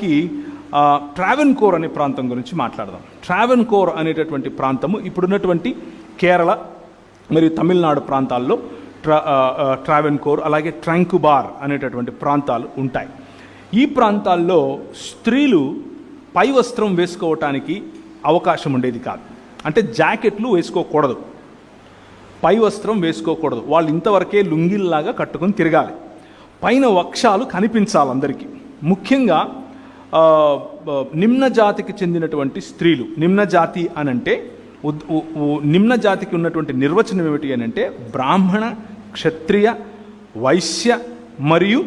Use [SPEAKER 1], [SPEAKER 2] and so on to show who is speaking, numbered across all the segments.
[SPEAKER 1] కి ట్రావెన్ కోర్ అనే ప్రాంతం గురించి మాట్లాడదాం. ట్రావెన్ కోర్ అనేటటువంటి ప్రాంతము ఇప్పుడున్నటువంటి కేరళ మరియు తమిళనాడు ప్రాంతాల్లో ట్రా ట్రావెన్ కోర్ అలాగే ట్రాంకుబార్ అనేటటువంటి ప్రాంతాలు ఉంటాయి. ఈ ప్రాంతాల్లో స్త్రీలు పై వస్త్రం వేసుకోవటానికి అవకాశం ఉండేది కాదు. అంటే జాకెట్లు వేసుకోకూడదు. పై వస్త్రం వేసుకోకూడదు. వాళ్ళు ఇంతవరకే లుంగిల్లాగా కట్టుకొని తిరగాలి. పైన వక్షాలు కనిపించాలి అందరికీ. ముఖ్యంగా నిమ్న జాతికి చెందినటువంటి స్త్రీలు. నిమ్న జాతి అని అంటే నిమ్న జాతికి ఉన్నటువంటి నిర్వచనం ఏమిటి అని అంటే బ్రాహ్మణ క్షత్రియ వైశ్య మరియు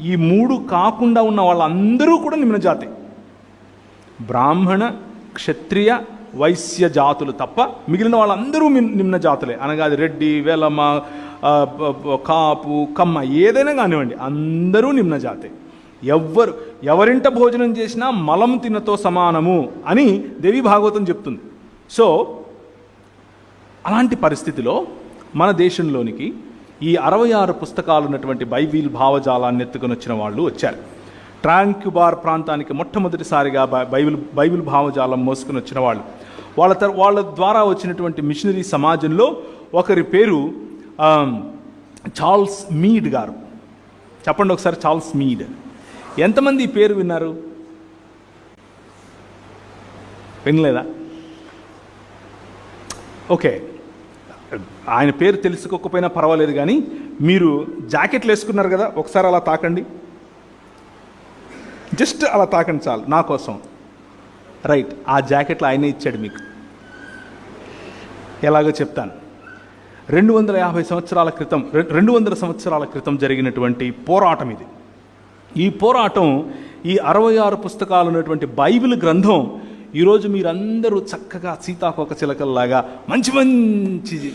[SPEAKER 1] ఈ మూడు కాకుండా ఉన్న వాళ్ళందరూ కూడా నిమ్న జాతి బ్రాహ్మణ క్షత్రియ వైశ్య జాతులు తప్ప మిగిలిన వాళ్ళందరూ నిమ్న జాతులే అనగా అది రెడ్డి వెలమ కాపు కమ్మ ఏదైనా కానివ్వండి అందరూ నిమ్న జాతే ఎవ్వరు ఎవరింట భోజనం చేసినా మలం తినతో సమానము అని దేవి భాగవతం చెప్తుంది. సో అలాంటి పరిస్థితిలో మన దేశంలోనికి ఈ అరవై ఆరు పుస్తకాలు ఉన్నటువంటి బైబిల్ భావజాలాన్ని ఎత్తుకొని వచ్చిన వాళ్ళు వచ్చారు. ట్రాంక్యుబార్ ప్రాంతానికి మొట్టమొదటిసారిగా బై- బైబిల్ బైబిల్ భావజాలం మోసుకుని వచ్చిన వాళ్ళు. వాళ్ళ తర్ వాళ్ళ ద్వారా వచ్చినటువంటి మిషనరీ సమాజంలో ఒకరి పేరు చార్ల్స్ మీడ్ గారు. చెప్పండి ఒకసారి చార్ల్స్ మీడ్ ఎంతమంది ఈ పేరు విన్నారు? వినలేదా? ఓకే. ఆయన పేరు తెలుసుకోకపోయినా పర్వాలేదు కానీ మీరు జాకెట్లు వేసుకున్నారు కదా ఒకసారి అలా తాకండి. జస్ట్ అలా తాకండి చాలు నా కోసం. రైట్ ఆ జాకెట్లు ఆయనే ఇచ్చాడు మీకు. ఎలాగో చెప్తాను. రెండు వందల యాభై సంవత్సరాల క్రితం రెండు వందల సంవత్సరాల క్రితం జరిగినటువంటి పోరాటం ఇది. ఈ పోరాటం ఈ అరవై ఆరు పుస్తకాలు ఉన్నటువంటి బైబిల్ గ్రంథం ఈరోజు మీరందరూ చక్కగా సీతాకోక చిలకల్లాగా మంచి మంచి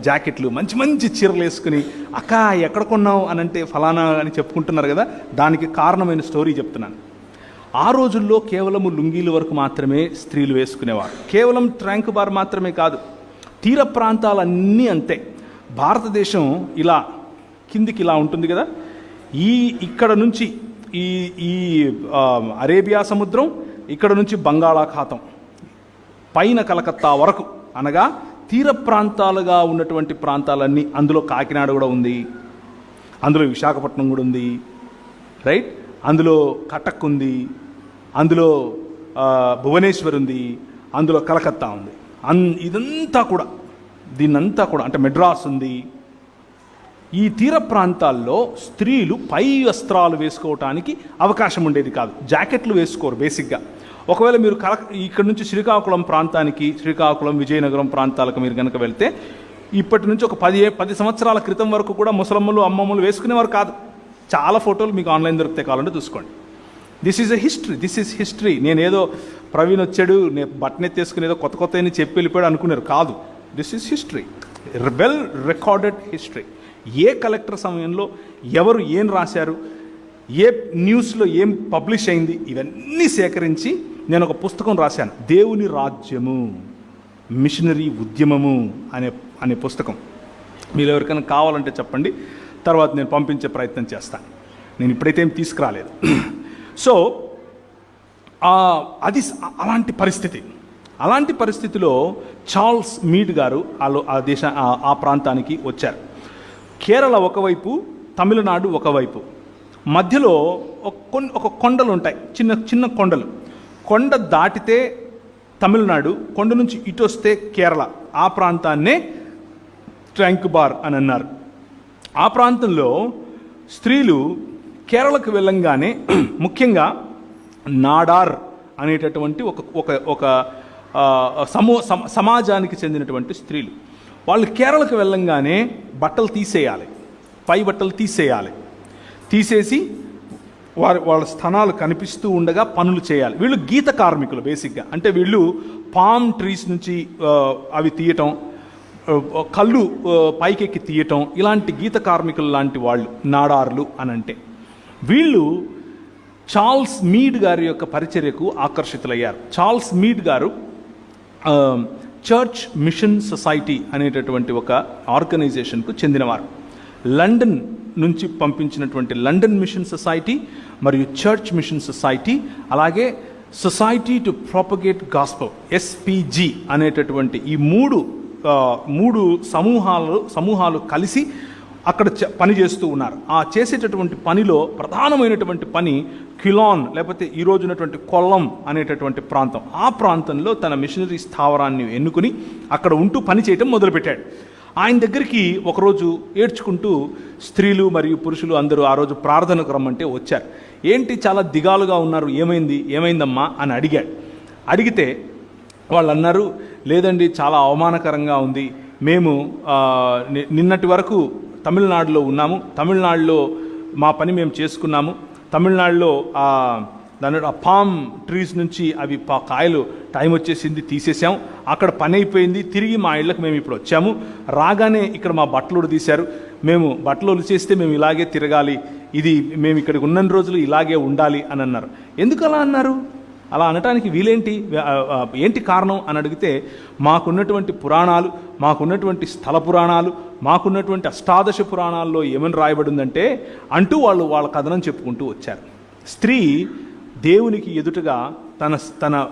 [SPEAKER 1] జాకెట్లు మంచి మంచి చీరలు వేసుకుని అక్క ఎక్కడ కొన్నావు? అని అంటే ఫలానా అని చెప్పుకుంటున్నారు కదా దానికి కారణమైన స్టోరీ చెప్తున్నాను. ఆ రోజుల్లో కేవలం లుంగీల వరకు మాత్రమే స్త్రీలు వేసుకునేవారు. కేవలం ట్రాంక్ బార్ మాత్రమే కాదు తీర ప్రాంతాలన్నీ అంతే. భారతదేశం ఇలా కిందికి ఇలా ఉంటుంది కదా ఈ ఇక్కడ నుంచి ఈ ఈ అరేబియా సముద్రం ఇక్కడ నుంచి బంగాళాఖాతం పైన కలకత్తా వరకు. అనగా తీర ప్రాంతాలుగా ఉన్నటువంటి ప్రాంతాలన్నీ అందులో కాకినాడ కూడా ఉంది. అందులో విశాఖపట్నం కూడా ఉంది. రైట్? అందులో కటక్ ఉంది. అందులో భువనేశ్వర్ ఉంది. అందులో కలకత్తా ఉంది. అన్ ఇదంతా కూడా దీన్నంతా కూడా అంటే మెడ్రాస్ ఉంది. ఈ తీర ప్రాంతాల్లో స్త్రీలు పై వస్త్రాలు వేసుకోవటానికి అవకాశం ఉండేది కాదు. జాకెట్లు వేసుకోరు బేసిక్గా. ఒకవేళ మీరు కల ఇక్కడ నుంచి శ్రీకాకుళం ప్రాంతానికి శ్రీకాకుళం విజయనగరం ప్రాంతాలకు మీరు కనుక వెళ్తే ఇప్పటి నుంచి ఒక పది పది సంవత్సరాల క్రితం వరకు కూడా ముసలమ్మలు అమ్మమ్మలు వేసుకునేవారు కాదు. చాలా ఫోటోలు మీకు ఆన్లైన్ దొరికితే కావాలంటే చూసుకోండి. This is a history this is history. నేనేదో ప్రవీణ్ వచ్చాడు నేను బట్టనెత్తేసుకుని ఏదో కొత్త కొత్త అని చెప్పి వెళ్ళిపోయాడు అనుకున్నారు. కాదు. This is history. Well recorded history. A collector సమయంలో ఎవరు ఏం రాశారు ఏ న్యూస్లో ఏం పబ్లిష్ అయింది ఇవన్నీ సేకరించి నేను ఒక పుస్తకం రాశాను. దేవుని రాజ్యము మిషనరీ ఉద్యమము అనే అనే పుస్తకం. మీరు ఎవరికైనా కావాలంటే చెప్పండి తర్వాత నేను పంపించే ప్రయత్నం చేస్తాను. నేను ఇప్పుడైతే ఏం తీసుకురాలేదు. సో అది అలాంటి పరిస్థితి. అలాంటి పరిస్థితిలో చార్ల్స్ మీడ్ గారు ఆ దేశ ఆ ప్రాంతానికి వచ్చారు. కేరళ ఒకవైపు తమిళనాడు ఒకవైపు. మధ్యలో ఒక ఒక కొండలు ఉంటాయి చిన్న చిన్న కొండలు. కొండ దాటితే తమిళనాడు కొండ నుంచి ఇటు వస్తే కేరళ. ఆ ప్రాంతాన్నే ట్రాంకుబార్ అని అన్నారు. ఆ ప్రాంతంలో స్త్రీలు కేరళకు వెళ్ళంగానే ముఖ్యంగా నాడార్ అనేటటువంటి ఒక ఒక ఒక సమూ సమాజానికి చెందినటువంటి స్త్రీలు. వాళ్ళు కేరళకు వెళ్ళంగానే బట్టలు తీసేయాలి. పై బట్టలు తీసేయాలి. తీసేసి వారి వాళ్ళ స్థానాలు కనిపిస్తూ ఉండగా పనులు చేయాలి. వీళ్ళు గీత కార్మికులు బేసిక్గా. అంటే వీళ్ళు పామ్ ట్రీస్ నుంచి అవి తీయటం కళ్ళు పైకెక్కి తీయటం ఇలాంటి గీత కార్మికులు లాంటి వాళ్ళు నాడార్లు అని అంటే వీళ్ళు చార్ల్స్ మీడ్ గారి యొక్క పరిచర్యకు ఆకర్షితులయ్యారు. చార్ల్స్ మీడ్ గారు చర్చ్ మిషన్ సొసైటీ అనేటటువంటి ఒక ఆర్గనైజేషన్కు చెందినవారు లండన్ నుంచి పంపించినటువంటి లండన్ మిషన్ సొసైటీ మరియు చర్చ్ మిషన్ సొసైటీ అలాగే society to propagate gospel SPG అనేటటువంటి ఈ మూడు మూడు సమూహాలు సమూహాలు కలిసి అక్కడ చ- పని చేస్తూ ఉన్నారు. ఆ చేసేటటువంటి పనిలో ప్రధానమైనటువంటి పని కిలాన్ లేకపోతే ఈ ఉన్నటువంటి కొల్లం అనేటటువంటి ప్రాంతం. ఆ ప్రాంతంలో తన మిషనరీ స్థావరాన్ని ఎన్నుకుని అక్కడ ఉంటూ పని చేయటం మొదలుపెట్టాడు. ఆయన దగ్గరికి ఒకరోజు ఏడ్చుకుంటూ స్త్రీలు మరియు పురుషులు అందరూ ఆ రోజు ప్రార్థనకు రమ్మంటే వచ్చారు. ఏంటి చాలా దిగాలుగా ఉన్నారు ఏమైంది ఏమైందమ్మా? అని అడిగాడు. అడిగితే వాళ్ళు అన్నారు లేదండి చాలా అవమానకరంగా ఉంది. మేము నిన్నటి వరకు తమిళనాడులో ఉన్నాము. తమిళనాడులో మా పని మేము చేసుకున్నాము. తమిళనాడులో దాని ఆ పామ్ ట్రీస్ నుంచి అవి పా కాయలు టైం వచ్చేసింది తీసేసాం అక్కడ పని అయిపోయింది. తిరిగి మా ఇళ్ళకి మేము ఇప్పుడు వచ్చాము. రాగానే ఇక్కడ మా బట్టలు తీశారు మేము బట్టలు చేస్తే మేము ఇలాగే తిరగాలి. ఇది మేము ఇక్కడికి ఉన్న రోజులు ఇలాగే ఉండాలి అని అన్నారు. ఎందుకు అలా అన్నారు? అలా అనటానికి వీలేంటి? ఏంటి కారణం అని అడిగితే మాకున్నటువంటి పురాణాలు మాకున్నటువంటి స్థల పురాణాలు మాకున్నటువంటి అష్టాదశ పురాణాల్లో ఏమని రాయబడిందంటే అంటూ వాళ్ళు వాళ్ళ కథనం చెప్పుకుంటూ వచ్చారు. స్త్రీ దేవునికి ఎదుటగా తన తన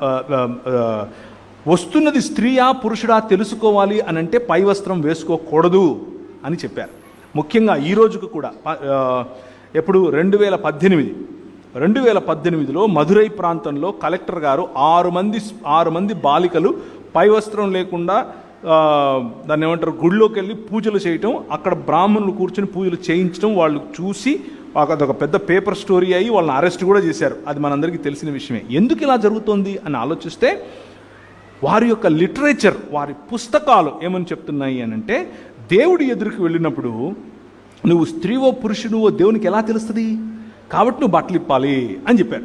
[SPEAKER 1] వస్తున్నది స్త్రీయా పురుషుడా తెలుసుకోవాలి అని అంటే పై వస్త్రం వేసుకోకూడదు అని చెప్పారు. ముఖ్యంగా ఈ రోజుకు కూడా ప- ఎప్పుడు? రెండు వేల పద్దెనిమిది. రెండు వేల పద్దెనిమిదిలో మధురై ప్రాంతంలో కలెక్టర్ గారు ఆరు మంది ఆరు మంది బాలికలు పై వస్త్రం లేకుండా దాన్ని ఏమంటారు గుడిలోకి వెళ్ళి పూజలు చేయటం అక్కడ బ్రాహ్మణులు కూర్చొని పూజలు చేయించడం వాళ్ళు చూసి ఒక- అదొక పెద్ద పేపర్ స్టోరీ అయ్యి వాళ్ళని అరెస్ట్ కూడా చేశారు. అది మనందరికీ తెలిసిన విషయమే. ఎందుకు ఇలా జరుగుతోంది అని ఆలోచిస్తే వారి యొక్క లిటరేచర్ వారి పుస్తకాలు ఏమని చెప్తున్నాయి అని అంటే దేవుడి ఎదురుకు వెళ్ళినప్పుడు నువ్వు స్త్రీవో పురుషుడువో దేవునికి ఎలా తెలుస్తుంది? కాబట్టి నువ్వు బట్టలు ఇప్పాలి అని చెప్పారు.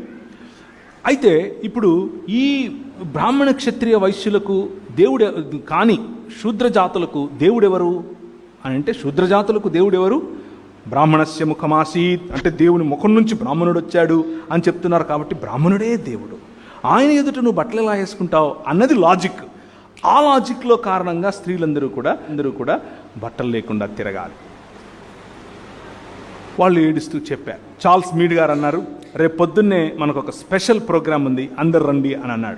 [SPEAKER 1] అయితే ఇప్పుడు ఈ బ్రాహ్మణ క్షత్రియ వైశ్యులకు దేవుడు కానీ శూద్ర జాతులకు దేవుడెవరు? అని అంటే శూద్ర జాతులకు దేవుడెవరు? బ్రాహ్మణస్య ముఖమాసీత్. అంటే దేవుని ముఖం నుంచి బ్రాహ్మణుడు వచ్చాడు అని చెప్తున్నారు కాబట్టి బ్రాహ్మణుడే దేవుడు. ఆయన ఎదుట నువ్వు బట్టలు ఎలా వేసుకుంటావు అన్నది లాజిక్ ఆ లాజిక్లో కారణంగా స్త్రీలందరూ కూడా అందరూ కూడా బట్టలు లేకుండా తిరగాలి. వాళ్ళు ఏడుస్తూ చెప్పారు. చార్ల్స్ మీడ్ గారు అన్నారు రేపు పొద్దున్నే మనకు ఒక స్పెషల్ ప్రోగ్రామ్ ఉంది అందరు రండి అని అన్నాడు.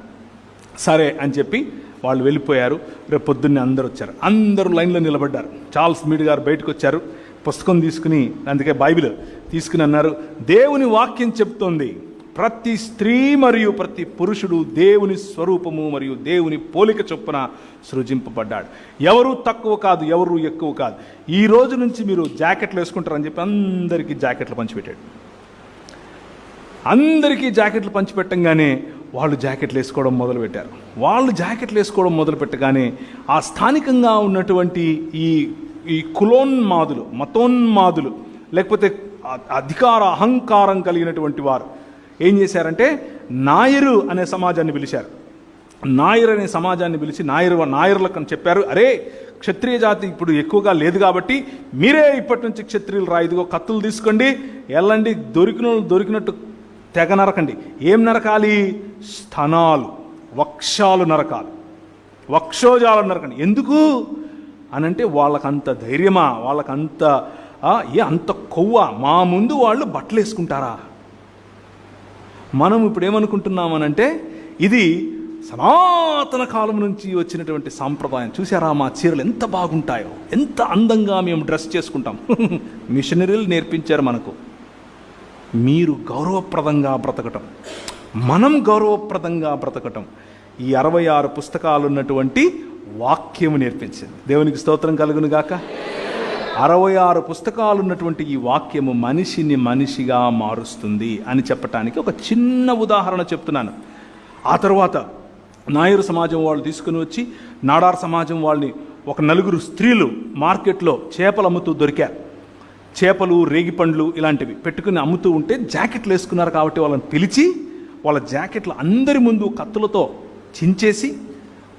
[SPEAKER 1] సరే అని చెప్పి వాళ్ళు వెళ్ళిపోయారు. రేపు పొద్దున్నే అందరు వచ్చారు. అందరూ లైన్లో నిలబడ్డారు. చార్ల్స్ మీడ్ గారు బయటకు వచ్చారు. పుస్తకం తీసుకుని అందుకే బైబిల్ తీసుకుని అన్నారు దేవుని వాక్యం చెప్తోంది. ప్రతి స్త్రీ మరియు ప్రతి పురుషుడు దేవుని స్వరూపము మరియు దేవుని పోలిక చొప్పున సృజింపబడ్డాడు. ఎవరు తక్కువ కాదు ఎవరు ఎక్కువ కాదు. ఈ రోజు నుంచి మీరు జాకెట్లు వేసుకుంటారని చెప్పి అందరికీ జాకెట్లు పంచిపెట్టాడు. అందరికీ జాకెట్లు పంచిపెట్టంగానే వాళ్ళు జాకెట్లు వేసుకోవడం మొదలుపెట్టారు. వాళ్ళు జాకెట్లు వేసుకోవడం మొదలుపెట్టగానే ఆ స్థానికంగా ఉన్నటువంటి ఈ ఈ కులోన్మాదులు మతోన్మాదులు లేకపోతే అధికార అహంకారం కలిగినటువంటి వారు ఏం చేశారంటే నాయరు అనే సమాజాన్ని పిలిచారు. నాయర్ అనే సమాజాన్ని పిలిచి నాయర్ నాయర్లకు అని చెప్పారు. అరే క్షత్రియ జాతి ఇప్పుడు ఎక్కువగా లేదు కాబట్టి మీరే ఇప్పటి నుంచి క్షత్రియులు రాయిదిగో కత్తులు తీసుకోండి వెళ్ళండి దొరికిన దొరికినట్టు తెగ నరకండి. ఏం నరకాలి? స్థనాలు వక్షాలు నరకాలి. వక్షోజాలు నరకండి. ఎందుకు? అనంటే వాళ్ళకంత ధైర్యమా వాళ్ళకంత ఏ అంత కొవ్వ? మా ముందు వాళ్ళు బట్టలు వేసుకుంటారా మనం ఇప్పుడు ఏమనుకుంటున్నామనంటే ఇది సనాతన కాలం నుంచి వచ్చినటువంటి సాంప్రదాయం. చూసారా మా చీరలు ఎంత బాగుంటాయో? ఎంత అందంగా మేము డ్రెస్ చేసుకుంటాం. మిషనరీలు నేర్పించారు మనకు. మీరు గౌరవప్రదంగా బ్రతకటం. మనం గౌరవప్రదంగా బ్రతకటం. ఈ అరవై ఆరు పుస్తకాలు ఉన్నటువంటి వాక్యము నేర్పించింది. దేవునికి స్తోత్రం కలుగును గాక. అరవై ఆరు పుస్తకాలు ఉన్నటువంటి ఈ వాక్యము మనిషిని మనిషిగా మారుస్తుంది అని చెప్పటానికి ఒక చిన్న ఉదాహరణ చెప్తున్నాను. ఆ తర్వాత నాయరు సమాజం వాళ్ళు తీసుకుని వచ్చి నాడార్ సమాజం వాళ్ళని ఒక నలుగురు స్త్రీలు మార్కెట్లో చేపలు అమ్ముతూ దొరికారు. చేపలు రేగిపండ్లు ఇలాంటివి పెట్టుకుని అమ్ముతూ ఉంటే జాకెట్లు వేసుకున్నారు కాబట్టి వాళ్ళని పిలిచి వాళ్ళ జాకెట్లు అందరి ముందు కత్తులతో చించేసి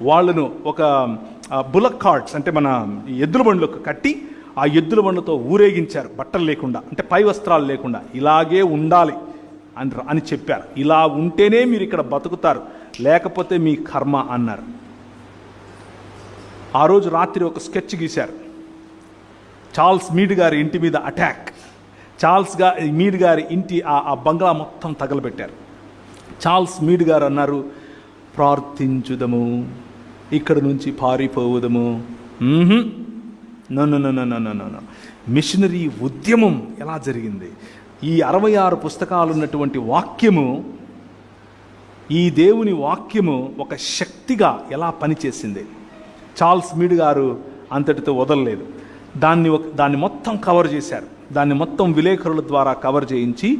[SPEAKER 1] వాళ్ళను ఒక బులక్ కార్డ్స్ అంటే మన ఎద్దుల బండ్లకు కట్టి ఆ ఎద్దుల బండతో ఊరేగించారు. బట్టలు లేకుండా అంటే పై వస్త్రాలు లేకుండా ఇలాగే ఉండాలి అని అని చెప్పారు. ఇలా ఉంటేనే మీరు ఇక్కడ బతుకుతారు. లేకపోతే మీ కర్మ అన్నారు. ఆ రోజు రాత్రి ఒక స్కెచ్ గీశారు. చార్ల్స్ మీడ్ గారి ఇంటి మీద అటాక్. చార్ల్స్గా మీడ్ గారి ఇంటి ఆ ఆ బంగ్లా మొత్తం తగలబెట్టారు. చార్ల్స్ మీడ్ గారు అన్నారు ప్రార్థించుదము. ఇక్కడ నుంచి పారిపోవుదము. నన్ను మిషనరీ ఉద్యమం ఎలా జరిగింది? ఈ అరవై ఆరు పుస్తకాలు ఉన్నటువంటి వాక్యము ఈ దేవుని వాక్యము ఒక శక్తిగా ఎలా పనిచేసింది? చార్ల్స్ మీడ్ గారు అంతటితో వదలలేదు. దాన్ని ఒక దాన్ని మొత్తం కవర్ చేశారు. దాన్ని మొత్తం విలేకరుల ద్వారా కవర్ చేయించి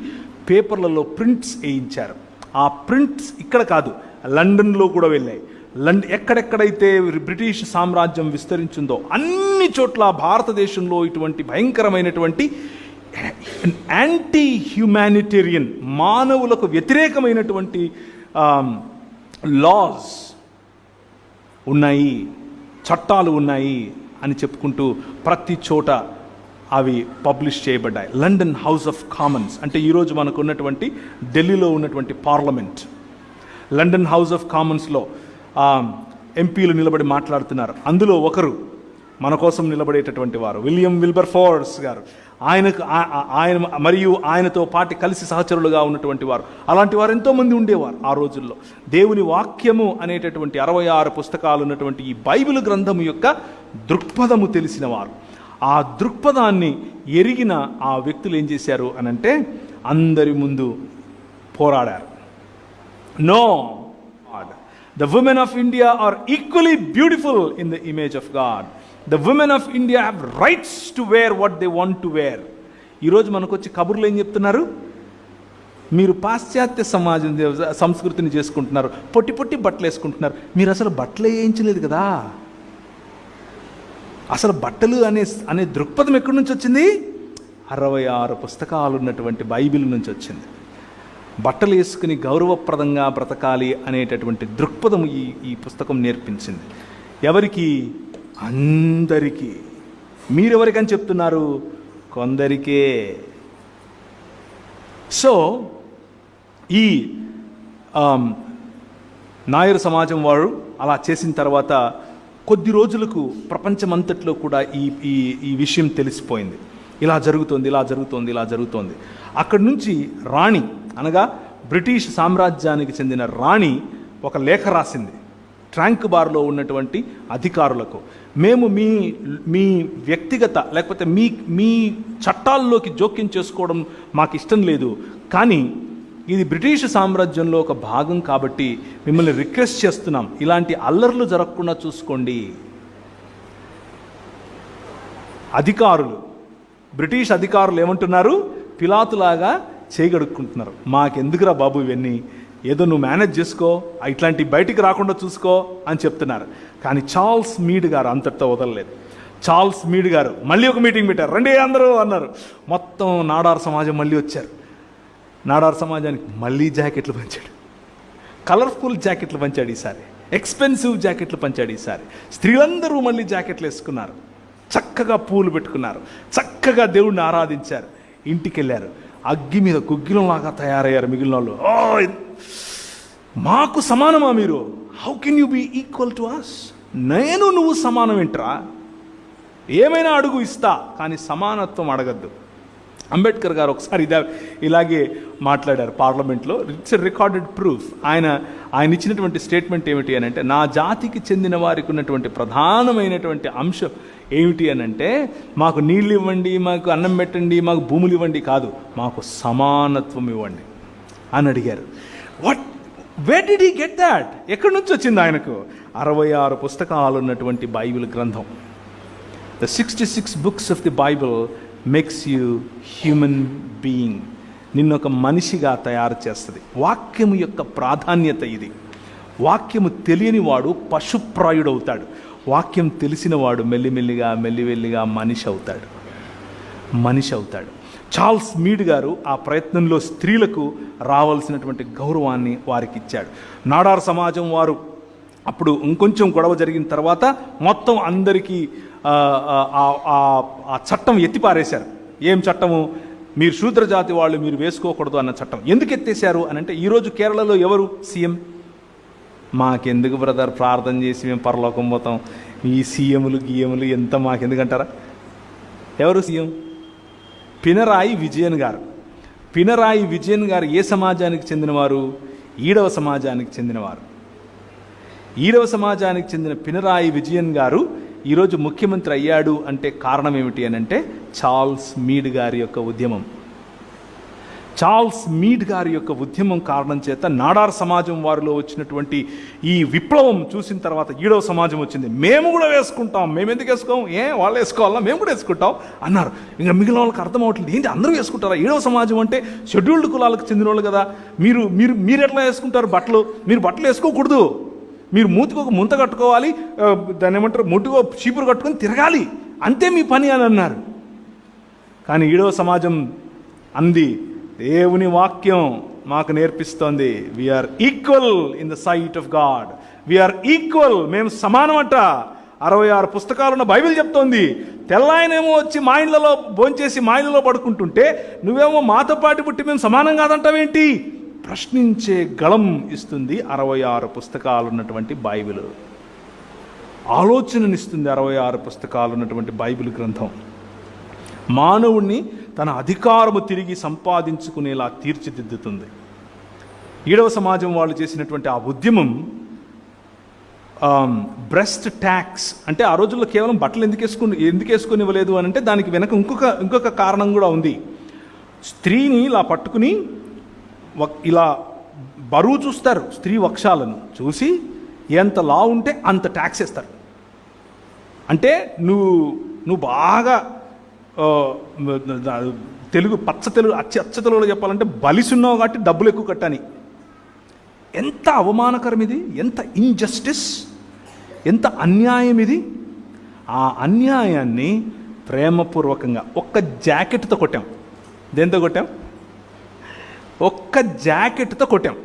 [SPEAKER 1] పేపర్లలో ప్రింట్స్ వేయించారు. ఆ ప్రింట్స్ ఇక్కడ కాదు లండన్లో కూడా వెళ్ళాయి. లండ్ ఎక్కడెక్కడైతే బ్రిటిష్ సామ్రాజ్యం విస్తరించిందో అన్ని చోట్ల భారతదేశంలో ఇటువంటి భయంకరమైనటువంటి యాంటీ హ్యుమానిటేరియన్ మానవులకు వ్యతిరేకమైనటువంటి లాస్ ఉన్నాయి చట్టాలు ఉన్నాయి అని చెప్పుకుంటూ ప్రతి చోట అవి పబ్లిష్ చేయబడ్డాయి. లండన్ హౌస్ ఆఫ్ కామన్స్ అంటే ఈరోజు మనకు ఉన్నటువంటి ఢిల్లీలో ఉన్నటువంటి పార్లమెంట్. లండన్ హౌస్ ఆఫ్ కామన్స్లో ఎంపీలు నిలబడి మాట్లాడుతున్నారు. అందులో ఒకరు మన కోసం నిలబడేటటువంటి వారు విలియం విల్బర్ ఫోర్స్ గారు. ఆయనకు ఆ- ఆయన మరియు ఆయనతో పాటు కలిసి సహచరులుగా ఉన్నటువంటి వారు. అలాంటి వారు ఎంతోమంది ఉండేవారు ఆ రోజుల్లో. దేవుని వాక్యము అనేటటువంటి అరవై ఆరు పుస్తకాలు ఉన్నటువంటి ఈ బైబిల్ గ్రంథము యొక్క దృక్పథము తెలిసిన వారు. ఆ దృక్పథాన్ని ఎరిగిన ఆ వ్యక్తులు ఏం చేశారు అనంటే అందరి ముందు పోరాడారు. No! The women of India are equally beautiful in the image of God. The women of India have rights to wear what they want to wear. ఈరోజు మనకు వచ్చి కబుర్లు ఏం చెప్తున్నారు? మీరు పాశ్చాత్య సమాజం సంస్కృతిని చేసుకుంటున్నారు పొట్టి పొట్టి బట్టలు వేసుకుంటున్నారు. మీరు అసలు బట్టలు వేయించలేదు కదా? అసలు బట్టలు అనే అనే దృక్పథం ఎక్కడి నుంచి వచ్చింది? అరవై ఆరు పుస్తకాలు ఉన్నటువంటి బైబిల్ నుంచి వచ్చింది. బట్టలు వేసుకుని గౌరవప్రదంగా బ్రతకాలి అనేటటువంటి దృక్పథం ఈ ఈ పుస్తకం నేర్పించింది. ఎవరికి? అందరికీ. మీరెవరికని చెప్తున్నారు? కొందరికే. సో ఈ నాయరు నాయర్ సమాజం వారు అలా చేసిన తర్వాత కొద్ది రోజులకు ప్రపంచమంతట్లో కూడా ఈ ఈ ఈ విషయం తెలిసిపోయింది. ఇలా జరుగుతోంది ఇలా జరుగుతోంది ఇలా జరుగుతోంది. అక్కడి నుంచి రాణి అనగా బ్రిటిష్ సామ్రాజ్యానికి చెందిన రాణి ఒక లేఖ రాసింది. ట్యాంక్ బార్లో ఉన్నటువంటి అధికారులకు మేము మీ మీ వ్యక్తిగత లేకపోతే మీ మీ చట్టాల్లోకి జోక్యం చేసుకోవడం మాకు ఇష్టం లేదు. కానీ ఇది బ్రిటిష్ సామ్రాజ్యంలో ఒక భాగం కాబట్టి మిమ్మల్ని రిక్వెస్ట్ చేస్తున్నాం. ఇలాంటి అల్లర్లు జరగకుండా చూసుకోండి. అధికారులు బ్రిటిష్ అధికారులు ఏమంటున్నారు? పిలాతులాగా చేయగడుక్కుంటున్నారు మాకెందుకురా బాబు ఇవన్నీ? ఏదో నువ్వు మేనేజ్ చేసుకో ఇట్లాంటి బయటికి రాకుండా చూసుకో అని చెప్తున్నారు. కానీ చార్ల్స్ మీడ్ గారు అంతటితో వదలలేదు. చార్ల్స్ మీడ్ గారు మళ్ళీ ఒక మీటింగ్ పెట్టారు. రండి అందరూ అన్నారు. మొత్తం నాడార్ సమాజం మళ్ళీ వచ్చారు. నాడార్ సమాజానికి మళ్ళీ జాకెట్లు పంచాడు. కలర్ఫుల్ జాకెట్లు పంచాడు ఈసారి. ఎక్స్పెన్సివ్ జాకెట్లు పంచాడు ఈసారి. స్త్రీలందరూ మళ్ళీ జాకెట్లు వేసుకున్నారు. చక్కగా పూలు పెట్టుకున్నారు. చక్కగా దేవుణ్ణి ఆరాధించారు. ఇంటికి వెళ్ళారు అగ్గి మీద కుగ్గిలంలాగా తయారయ్యారు మిగిలిన వాళ్ళు. ఓ మాకు సమానమా మీరు? How can you be equal to us నేను నువ్వు సమానం ఏంట్రా ఏమైనా అడుగు ఇస్తా కానీ సమానత్వం అడగద్దు. అంబేద్కర్ గారు ఒకసారి ఇదే ఇలాగే మాట్లాడారు పార్లమెంట్లో. ఇట్స్ రికార్డెడ్ ప్రూఫ్ ఆయన ఆయన ఇచ్చినటువంటి స్టేట్మెంట్ ఏమిటి అని అంటే నా జాతికి చెందిన వారికి ఉన్నటువంటి ప్రధానమైనటువంటి అంశం ఏమిటి అని అంటే మాకు నీళ్ళు ఇవ్వండి మాకు అన్నం పెట్టండి మాకు భూములు ఇవ్వండి కాదు మాకు సమానత్వం ఇవ్వండి అని అడిగారు. What way did he get that ఎక్కడి నుంచి వచ్చింది ఆయనకు? అరవై ఆరు పుస్తకాలు ఉన్నటువంటి బైబిల్ గ్రంథం. The sixty six books of the Bible makes you human being నిన్ను ఒక మనిషిగా తయారు చేస్తుంది. వాక్యము యొక్క ప్రాధాన్యత ఇది. వాక్యము తెలియని వాడు పశుప్రాయుడవుతాడు. వాక్యం తెలిసినవాడు మెల్లిమెల్లిగా మెల్లిమెల్లిగా మనిషి అవుతాడు మనిషి అవుతాడు చార్ల్స్ మీడ్ గారు ఆ ప్రయత్నంలో స్త్రీలకు రావాల్సినటువంటి గౌరవాన్ని వారికి ఇచ్చాడు నాడార్ సమాజం వారు అప్పుడు ఇంకొంచెం గొడవ జరిగిన తర్వాత మొత్తం అందరికీ ఆ, చట్టం ఎత్తిపారేశారు. ఏం చట్టము? మీరు శూద్ర జాతి వాళ్ళు మీరు వేసుకోకూడదు అన్న చట్టం. ఎందుకు ఎత్తేశారు అని అంటే ఈరోజు కేరళలో ఎవరు? సీఎం. మాకెందుకు బ్రదర్ ప్రార్థన చేసి మేము పరలోకం పోతాం? ఈ సీఎంలు గీఎంలు ఎంత మాకెందుకంటారా? ఎవరు సీఎం? పినరాయి విజయన్ గారు. పినరాయి విజయన్ గారు ఏ సమాజానికి చెందినవారు? ఈడవ సమాజానికి చెందినవారు. ఈడవ సమాజానికి చెందిన పినరాయి విజయన్ గారు ఈరోజు ముఖ్యమంత్రి అయ్యాడు అంటే కారణం ఏమిటి అని అంటే చార్ల్స్ మీడ్ గారి యొక్క ఉద్యమం. చార్ల్స్ మీడ్ గారి యొక్క ఉద్యమం కారణం చేత నాడార్ సమాజం వారిలో వచ్చినటువంటి ఈ విప్లవం చూసిన తర్వాత ఈడవ సమాజం వచ్చింది. మేము కూడా వేసుకుంటాం. మేము ఎందుకు వేసుకోం? ఏ వాళ్ళు వేసుకోవాలా? మేము కూడా వేసుకుంటాం అన్నారు. ఇంకా మిగిలిన వాళ్ళకి అర్థం అవట్లేదు ఏంటి? అందరూ వేసుకుంటారా? ఈడవ సమాజం అంటే షెడ్యూల్డ్ కులాలకు చెందిన వాళ్ళు కదా. మీరు మీరు మీరు ఎట్లా వేసుకుంటారు బట్టలు? మీరు బట్టలు వేసుకోకూడదు. మీరు మూతికొక ముంత కట్టుకోవాలి దాన్ని ఏమంటారు ముట్టుకో చీపురు కట్టుకొని తిరగాలి. అంతే మీ పని అని అన్నారు. కానీ ఈడవ సమాజం అంది దేవుని వాక్యం మాకు నేర్పిస్తోంది. We are equal in the sight of God we are equal మేము సమానం అరవై ఆరు పుస్తకాలున్న బైబిల్ చెప్తోంది తెల్లాయనేమో వచ్చి మా ఇళ్ళలో భోంచేసి మా ఇళ్ళలో పడుకుంటుంటే నువ్వేమో మాతో పాటు పుట్టి మేము సమానం కాదంటావేంటి? ప్రశ్నించే గళం ఇస్తుంది అరవై ఆరు పుస్తకాలు ఉన్నటువంటి బైబిల్. ఆలోచననిస్తుంది అరవై ఆరు పుస్తకాలు ఉన్నటువంటి బైబిల్ గ్రంథం. మానవుణ్ణి తన అధికారము తిరిగి సంపాదించుకునేలా తీర్చిదిద్దుతుంది. ఈడవ సమాజం వాళ్ళు చేసినటువంటి ఆ ఉద్యమం బ్రెస్ట్ ట్యాక్స్ అంటే ఆ రోజుల్లో కేవలం బట్టలు ఎందుకు వేసుకుని ఎందుకు వేసుకుని ఇవ్వలేదు అని అంటే దానికి వెనక ఇంకొక ఇంకొక కారణం కూడా ఉంది. స్త్రీని ఇలా పట్టుకుని ఇలా బరువు చూస్తారు స్త్రీ వక్షాలను చూసి ఎంత లా ఉంటే అంత ట్యాక్స్ ఇస్తారు అంటే నువ్వు నువ్వు బాగా తెలుగు పచ్చ తెలుగు అచ్చ అచ్చ తెలుగులో చెప్పాలంటే బలిసున్నావు కాబట్టి డబ్బులు ఎక్కువ కట్టని. ఎంత అవమానకరం ఇది ఎంత ఇన్జస్టిస్ ఎంత అన్యాయం ఇది. ఆ అన్యాయాన్ని ప్రేమపూర్వకంగా ఒక్క జాకెట్తో కొట్టాం. దేంతో కొట్టాం? ఒక్క జాకెట్తో కొట్టాం.